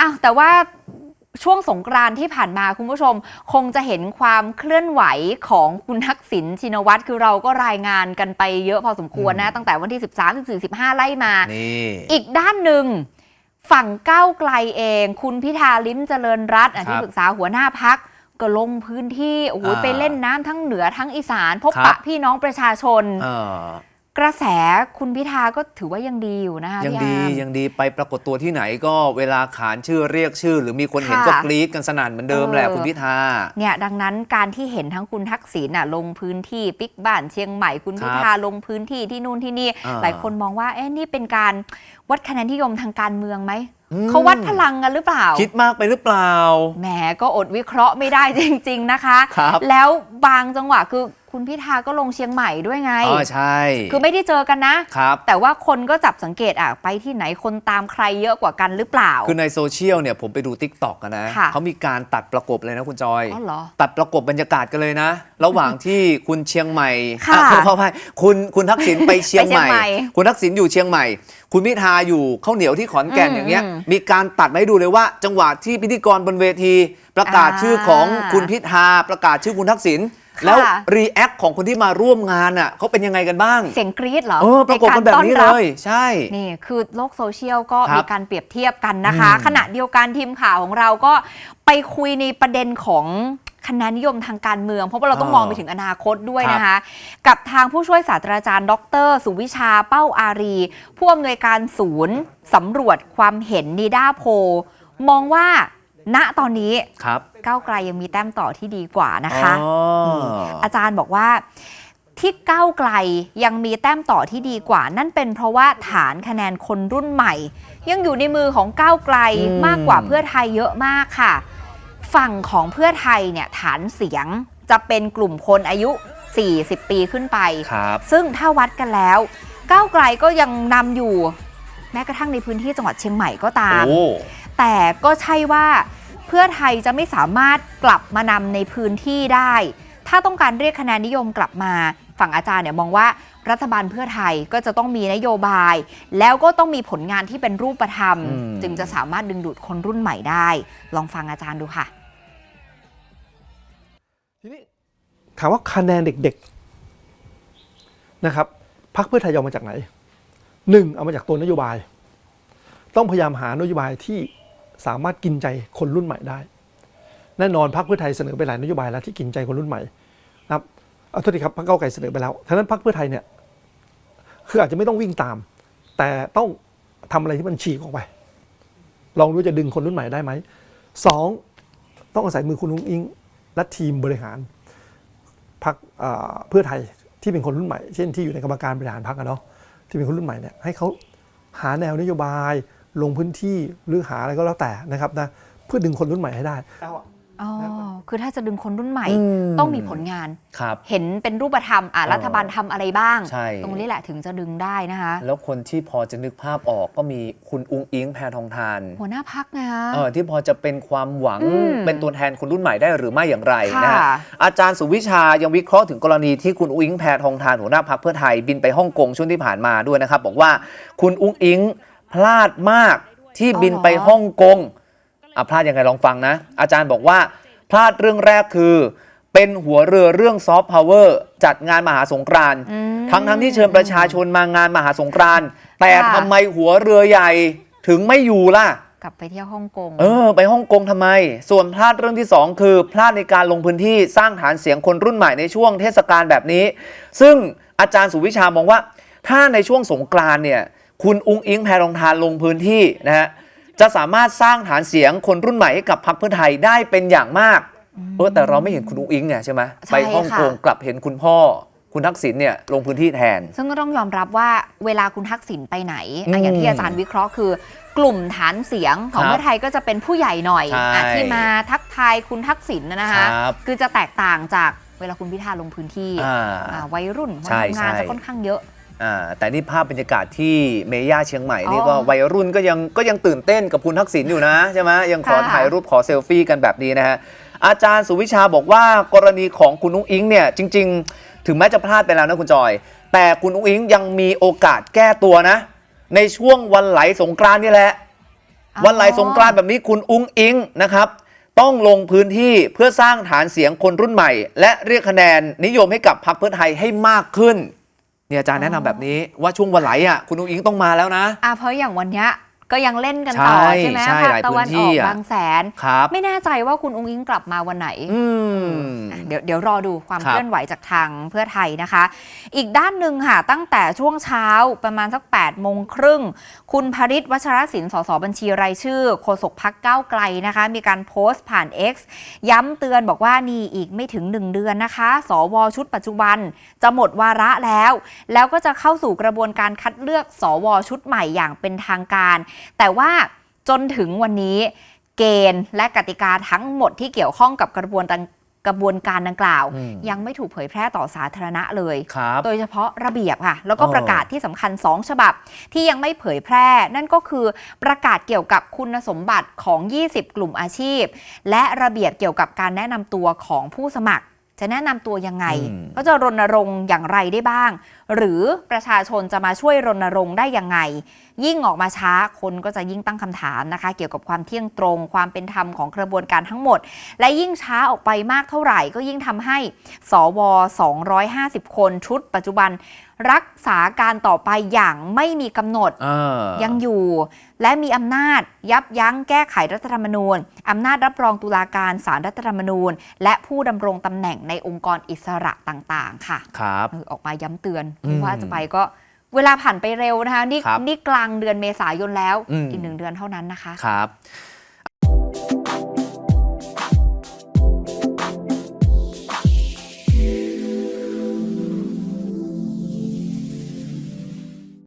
อ้าวแต่ว่าช่วงสงกรานต์ที่ผ่านมาคุณผู้ชม คงจะเห็นความเคลื่อนไหวของคุณทักษิณชินวัตรคือเราก็รายงานกันไปเยอะพอสมควรนะ ตั้งแต่วันที่ 13 14 15 ไล่มานี่อีกด้านหนึ่ง ฝั่งก้าวไกลเอง คุณพิธาลิ้มเจริญรัตน์อะครับที่ปรึกษาหัวหน้าพักก็ลงพื้นที่โอ้โหอ่าไปเล่นน้ำทั้งเหนือทั้งอีสาน พบครับปะพี่น้องประชาชนเออ กระแสคุณพิธาก็ถือว่ายังดีอยู่นะคะยังพี่ดีอาร์มยังดีไปปรากฏตัวที่ไหนก็เวลาขานชื่อเรียกชื่อ หรือมีคนเห็นค่ะก็กรี๊ดกันสนั่นเหมือนเดิมแหละเออคุณพิธาเนี่ยดังนั้นการที่เห็นทั้งคุณทักษิณน่ะลงพื้นที่ปิกบ้านเชียงใหม่คุณครับพิธาลงพื้นที่ที่นู่นที่นี่อ่าหลายคนมองว่าเอ๊ะนี่เป็นการวัดคะแนนนิยมทางการเมืองไหมอืมเขาวัดพลังกันหรือเปล่า คิดมากไปหรือเปล่าแหมก็อดวิเคราะห์ไม่ได้จริง ๆนะคะครับแล้วบางจังหวะคือ คุณพิธาก็ลงเชียงใหม่ด้วยไง อ๋อใช่ คือไม่ได้เจอกันนะครับ แต่ว่าคนก็จับสังเกตอะไปที่ไหนคนตามใครเยอะกว่ากันหรือเปล่า คือในโซเชียลเนี่ยผมไปดู t ิ k t o k กันนะ ค่ะเขามีการตัดประกบเลยนะคุณจอย อ๋อเหรอตัดประกบบรรยากาศกันเลยนะ ระหว่างที่คุณเชียงใหม่ค่ะอ่ขออภัยคุณคุณทักษิณไปเชียงใหม่ ไปเชียงใหม่คุณทักษิณอยู่เชียงใหม่ คุณพิธาอยู่ข้าวเหนียวที่ขอนแก่นอืมอย่างเงี้ย อืมมีการตัดมาให้ดูเลยว่า จังหวะที่พิธีกรบนเวที ประกาศอ่า ชื่อของคุณพิธาประกาศชื่อคุณทักษิณค่ะ แล้วรีแอคของคนที่มาร่วมงานอะเขาเป็นยังไงกันบ้าง เสียงกรี๊ดเหรอเออประกบกันแบบนี้ใารเลต้อรับยใช่ นี่คือโลกโซเชียลก็ครับมีการเปรียบเทียบกันนะคะอืมขณะเดียวกันทีมข่าวของเราก็ไปคุยในประเด็นของคะแนนนิยมทางการเมือง เพราะว่าเราต้องมองไปถึงอนาคตด้วยนะคะ กับทางผู้ช่วยศาสตราจารย์ ดร สุวิชาเป้าอารี ผู้อำนวยการศูนย์สำรวจความเห็นนิด้าโพลมองว่า ณตอนนี้ครับก้าวไกลยังมีแต้มต่อที่ดีกว่านะคะอ๋อออาจารย์บอกว่าที่ก้าวไกลยังมีแต้มต่อที่ดีกว่า นั่นเป็นเพราะว่าฐานคะแนนคนรุ่นใหม่ ยังอยู่ในมือของก้าวไกลอืมมากกว่าเพื่อไทยเยอะมากค่ะ ฝั่งของเพื่อไทยเนี่ยฐานเสียงจะเป็นกลุ่มคนอายุ 40 ปีขึ้นไปครับซึ่งถ้าวัดกันแล้ว ก้าวไกลก็ยังนำอยู่ แม้กระทั่งในพื้นที่จังหวัดเชียงใหม่ก็ตามโอ้ แต่ก็ใช่ว่าเพื่อไทยจะไม่สามารถกลับมานำในพื้นที่ได้ ถ้าต้องการเรียกคะแนนนิยมกลับมา ฝั่งอาจารย์เนี่ยมองว่ารัฐบาลเพื่อไทยก็จะต้องมีนโยบาย แล้วก็ต้องมีผลงานที่เป็นรูปธรรมอืมจึงจะสามารถดึงดูดคนรุ่นใหม่ได้ ลองฟังอาจารย์ดูค่ะทีนี้ถามว่าคะแนนเด็กๆนะครับพักเพื่อไทยเอามาจากไหนหนึ่งเอามาจากตัวนโยบาย ต้องพยายามหานโยบายที่ สามารถกินใจคนรุ่นใหม่ได้ แน่นอนพรรคเพื่อไทยเสนอไปหลายนโยบายแล้วที่กินใจคนรุ่นใหม่นะครับเอาโทษทีครับพรรคเก้าไกลเสนอไปแล้วฉะนั้นพรรคเพื่อไทยเนี่ยคืออาจจะไม่ต้องวิ่งตาม แต่ต้องทำอะไรที่มันฉีกออกไป ลองดูจะดึงคนรุ่นใหม่ได้ไหมสองต้องอาศัยมือคุณลุงอิงและทีมบริหารพรรคเอ่อเพื่อไทยที่เป็นคนรุ่นใหม่ เช่นที่อยู่ในกรรมการบริหารพรรคอะเนาะที่เป็นคนรุ่นใหม่เนี่ยให้เขาหาแนวนโยบาย ลงพื้นที่หรือหาอะไรก็แล้วแต่นะครับนะเพื่อดึงคนรุ่นใหม่ให้ได้อ๋อ คือถ้าจะดึงคนรุ่นใหม่ อืม ต้องมีผลงาน ครับ เห็นเป็นรูปธรรม อะ เออรัฐบาลทำอะไรบ้าง ใช่ ตรงนี้แหละถึงจะดึงได้นะคะ แล้วคนที่พอจะนึกภาพออกก็มีคุณอุงอิงแพทองทานหัวหน้าพักนะคะ เออที่พอจะเป็นความหวังอืม เป็นตัวแทนคนรุ่นใหม่ได้หรือไม่อย่างไรค่ะ นะฮะ อาจารย์สุวิชายังวิเคราะห์ถึงกรณีที่คุณอุ้งอิงแพทองทานหัวหน้าพักเพื่อไทยบินไปฮ่องกงช่วงที่ผ่านมาด้วยนะครับ บอกว่าคุณอุ้งอิง พลาดมากที่บินไปฮ่องกงอะพลาดยังไงลองฟังนะ อาจารย์บอกว่าพลาดเรื่องแรกคือ เป็นหัวเรือเรื่องซอฟต์พาวเวอร์จัดงานมหาสงกรานต์อืมทั้งทั้งๆที่เชิญประชาชนมางานมหาสงกรานต์แต่ค่ะทำไมหัวเรือใหญ่ถึงไม่อยู่ล่ะกลับไปเที่ยวฮ่องกง เออ ไปฮ่องกงทำไม ส่วนพลาดเรื่องที่ 2 คือ พลาดในการลงพื้นที่สร้างฐานเสียงคนรุ่นใหม่ในช่วงเทศกาลแบบนี้ ซึ่งอาจารย์สุวิชามองว่า ถ้าในช่วงสงกรานต์เนี่ย คุณอุ้งอิงแพรองทานลงพื้นที่นะฮะจะสามารถสร้างฐานเสียงคนรุ่นใหม่ให้กับพรรคเพื่อไทยได้เป็นอย่างมากเออแต่เราไม่เห็นคุณอุ้งอิงเนี่ยใช่ไหมใช่ไปฮ่องกงค่ะกลับเห็นคุณพ่อคุณทักษิณเนี่ยลงพื้นที่แทน ซึ่งก็ต้องยอมรับว่าเวลาคุณทักษิณไปไหนอืมอะอย่างที่อาจารย์วิเคราะห์คือ กลุ่มฐานเสียงของครับเพื่อไทยก็จะเป็นผู้ใหญ่หน่อยใช่อะที่มาทักทายคุณทักษิณนะนะคะครับคือจะแตกต่างจากเวลาคุณพิธาลงพื้นที่อ่าอ่าวัยรุ่นวัใช่ยทำงานใช่จะค่อนข้างเยอะ อ่าแต่นี่ภาพบรรยากาศที่เมย่าเชียงใหม่นี่อ๋อก็วัยรุ่นก็ยังก็ยังตื่นเต้นกับคุณทักษิณอยู่นะใช่ไหมยังขอค่ะถ่ายรูปขอเซลฟี่กันแบบนี้นะฮะอาจารย์สุวิชาบอกว่ากรณีของคุณนุ้งอิงเนี่ยจริง ๆ ถึงแม้จะพลาดไปแล้วนะคุณจอย แต่คุณนุ้งอิงยังมีโอกาสแก้ตัวนะ ในช่วงวันไหลสงกรานต์นี่แหละอ๋อวันไหลสงกรานต์แบบนี้คุณอุ้งอิงนะครับต้องลงพื้นที่เพื่อสร้างฐานเสียงคนรุ่นใหม่ และเรียกคะแนนนิยมให้กับพรรคเพื่อไทยให้มากขึ้น เนี่ยอาจารย์แนะนำแบบนี้ว่าช่วงวันไหลอะคุณอุ้งอิงต้องมาแล้วนะ อะเพราะอย่างวันเนี้ย ก็ยังเล่นกันต่อใช่ใช่ไหมใช่ภาคหลายตะวันพื้นที่ออกอะบางแสนครับไม่แน่ใจว่าคุณอุ้งอิงกลับมาวันไหนอืมอะเดี๋ยวเดี๋ยวรอดูความครับเคลื่อนไหวจากทางเพื่อไทยนะคะ อีกด้านหนึ่งค่ะ ตั้งแต่ช่วงเช้าประมาณสัก8ปดโมงครึ่ง คุณพริศวัชรศิลป์สสบัญชีรายชื่อโฆษกพักก้าวไกลนะคะ มีการโพสต์ผ่าน X ย้ำเตือนบอกว่านี่อีกไม่ถึง 1 เดือนนะคะ สวชุดปัจจุบัน จะหมดวาระแล้ว แล้วก็จะเข้าสู่กระบวนการคัดเลือกสวชุดใหม่อย่างเป็นทางการแต่ว่าจนถึงวันนี้เกณฑ์และกติกาทั้งหมดที่เกี่ยวข้องกับกระบวนการกระบวนการดังกล่าวอืมยังไม่ถูกเผยแพร่ต่อสาธารณะเลยครับโดยเฉพาะระเบียบค่ะ แล้วก็เออประกาศที่สำคัญ 2 ฉบับ ที่ยังไม่เผยแพร่ นั่นก็คือประกาศเกี่ยวกับคุณสมบัติของ 20 กลุ่มอาชีพ และระเบียบเกี่ยวกับการแนะนำตัวของผู้สมัคร จะแนะนำตัวยังไงอืมเขาจะรณรงค์อย่างไรได้บ้าง หรือประชาชนจะมาช่วยรณรงค์ได้ยังไง ยิ่งออกมาช้าคนก็จะยิ่งตั้งคำถามนะคะ เกี่ยวกับความเที่ยงตรง ความเป็นธรรมของกระบวนการทั้งหมด และยิ่งช้าออกไปมากเท่าไหร่ ก็ยิ่งทำให้สว 250 คนชุดปัจจุบัน รักษาการต่อไปอย่างไม่มีกำหนดอ่ายังอยู่ และมีอำนาจยับยั้งแก้ไขรัฐธรรมนูญอำนาจรับรองตุลาการสารรัฐธรรมนูญ และผู้ดำรงตำแหน่งในองค์กรอิสระต่างๆ ค่ะครับเออออกมาย้ำเตือนอืมว่าจะไปก็เวลาผ่านไปเร็วนะคะนี่ครับนี่กลางเดือนเมษายนแล้วอืมอีกหนึ่งเดือนเท่านั้นนะคะครับ